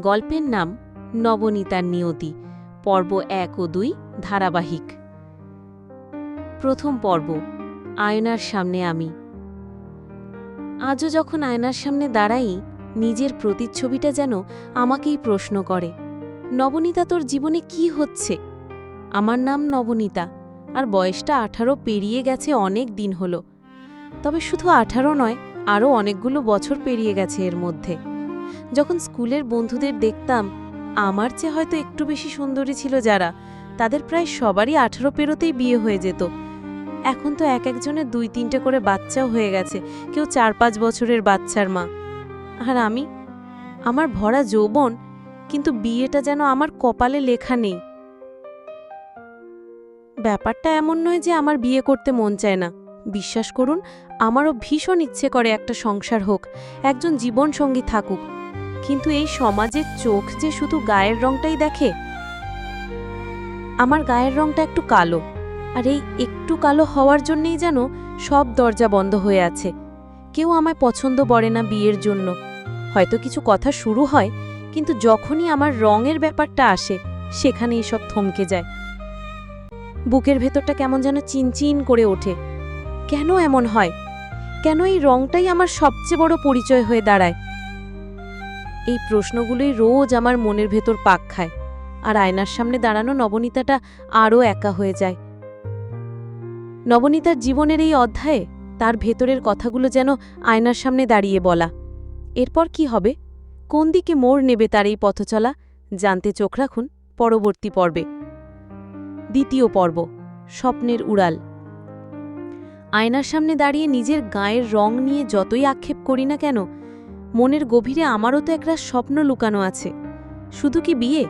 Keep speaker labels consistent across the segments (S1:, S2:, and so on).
S1: গল্পের নাম নবনীতার নিয়তি, পর্ব এক ও দুই, ধারাবাহিক। প্রথম পর্ব, আয়নার সামনে আমি। আজও যখন আয়নার সামনে দাঁড়াই, নিজের প্রতিচ্ছবিটা যেন আমাকেই প্রশ্ন করে, নবনীতা তোর জীবনে কি হচ্ছে? আমার নাম নবনীতা, আর বয়সটা আঠারো পেরিয়ে গেছে অনেক দিন হলো। তবে শুধু আঠারো নয়, আরও অনেকগুলো বছর পেরিয়ে গেছে এর মধ্যে। যখন স্কুলের বন্ধুদের দেখতাম, আমার চেয়ে হয়তো একটু বেশি সুন্দরী ছিল যারা, তাদের প্রায় সবারই আঠারো পেরোতেই বিয়ে হয়ে যেত। এখন তো এক একজনের দুই তিনটে করে বাচ্চাও হয়ে গেছে, কেউ চার পাঁচ বছরের বাচ্চার মা। আর আমি, আমার ভরা যৌবন, কিন্তু বিয়েটা যেন আমার কপালে লেখা নেই। ব্যাপারটা এমন নয় যে আমার বিয়ে করতে মন চায় না। বিশ্বাস করুন, আমারও ভীষণ ইচ্ছে করে একটা সংসার হোক, একজন জীবনসঙ্গী থাকুক। কিন্তু এই সমাজের চোখ যে শুধু গায়ের রংটাই দেখে। আমার গায়ের রংটা একটু কালো, আর এই একটু কালো হওয়ার জন্যেই যেন সব দরজা বন্ধ হয়ে আছে। কেউ আমায় পছন্দ করে না বিয়ের জন্য। হয়তো কিছু কথা শুরু হয়, কিন্তু যখনই আমার রঙের ব্যাপারটা আসে, সেখানেই সব থমকে যায়। বুকের ভেতরটা কেমন যেন চিনচিন করে ওঠে। কেন এমন হয়? কেন এই রংটাই আমার সবচেয়ে বড় পরিচয় হয়ে দাঁড়ায়? এই প্রশ্নগুলোই রোজ আমার মনের ভেতর পাক খায়, আর আয়নার সামনে দাঁড়ানো নবনীতাটা আরও একা হয়ে যায়। নবনীতার জীবনের এই অধ্যায়ে তার ভেতরের কথাগুলো যেন আয়নার সামনে দাঁড়িয়ে বলা। এরপর কি হবে? কোন দিকে মোড় নেবে তার এই পথচলা? জানতে চোখ রাখুন, পরবর্তী পর্বে। দ্বিতীয় পর্ব, স্বপ্নের উড়াল। আয়নার সামনে দাঁড়িয়ে নিজের গায়ের রং নিয়ে যতই আক্ষেপ করি না কেন মনের গভীরে আমারও তো একটা স্বপ্ন লুকানো আছে। শুধু কি বিয়ে?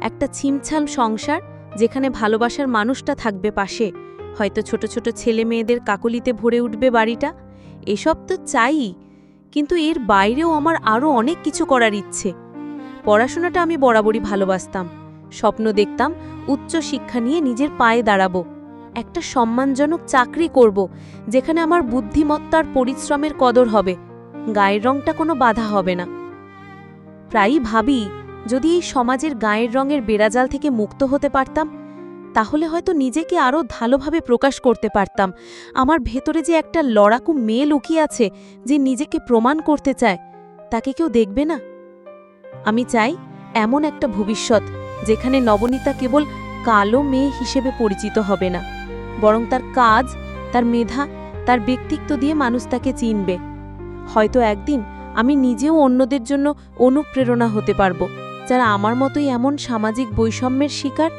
S1: একটা ছিমছাম সংসার যেখানে ভালোবাসার মানুষটা থাকবে পাশে, হয়তো ছোট ছোট ছেলে মেয়েদের কাকলিতে ভরে উঠবে বাড়িটা? এসব তো চাই, কিন্তু এর বাইরেও আমার আরও অনেক কিছু করার ইচ্ছে। পড়াশোনাটা আমি বরাবরই ভালোবাসতাম, স্বপ্ন দেখতাম উচ্চ শিক্ষা নিয়ে নিজের পায়ে দাঁড়াবো, একটা সম্মানজনক চাকরি করব, যেখানে আমার বুদ্ধিমত্তার পরিশ্রমের কদর হবে। গায়ের রংটা কোনো বাধা হবে না। প্রায়ই ভাবি, যদি এই সমাজের গায়ের রঙের বেড়াজাল থেকে মুক্ত হতে পারতাম, তাহলে হয়তো নিজেকে আরও ভালোভাবে প্রকাশ করতে পারতাম। আমার ভেতরে যে একটা লড়াকু মেয়ে লুকিয়ে আছে, যে নিজেকে প্রমাণ করতে চায়, তাকে কেউ দেখবে না? আমি চাই, এমন একটা ভবিষ্যৎ, যেখানে নবনীতা কেবল কালো মেয়ে হিসেবে পরিচিত হবে না, বরং তার কাজ, তার মেধা, তার ব্যক্তিত্ব দিয়ে মানুষ তাকে চিনবে। হয়তো একদিন আমি নিজেও অন্যদের জন্য অনুপ্রেরণা হতে পারব, যারা আমার মতোই এমন সামাজিক বৈষম্যের শিকার।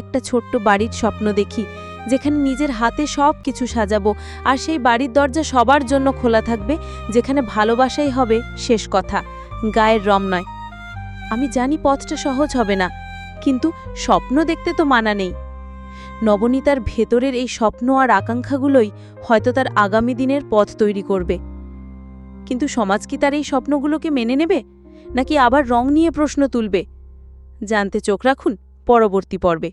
S1: একটা ছোট্ট বাড়ির স্বপ্ন দেখি, যেখানে নিজের হাতে সব কিছু সাজাবো, আর সেই বাড়ির দরজা সবার জন্য খোলা থাকবে, যেখানে ভালোবাসাই হবে শেষ কথা, গায়ের রম নয়। আমি জানি পথটা সহজ হবে না, কিন্তু স্বপ্ন দেখতে তো মানা নেই। নবনীতার ভেতরের এই স্বপ্ন আর আকাঙ্ক্ষাগুলোই হয়তো তার আগামী দিনের পথ তৈরি করবে। কিন্তু সমাজ কি তার এই স্বপ্নগুলোকে মেনে নেবে? নাকি আবার রং নিয়ে প্রশ্ন তুলবে? জানতে চোখ রাখুন, পরবর্তী পর্বে।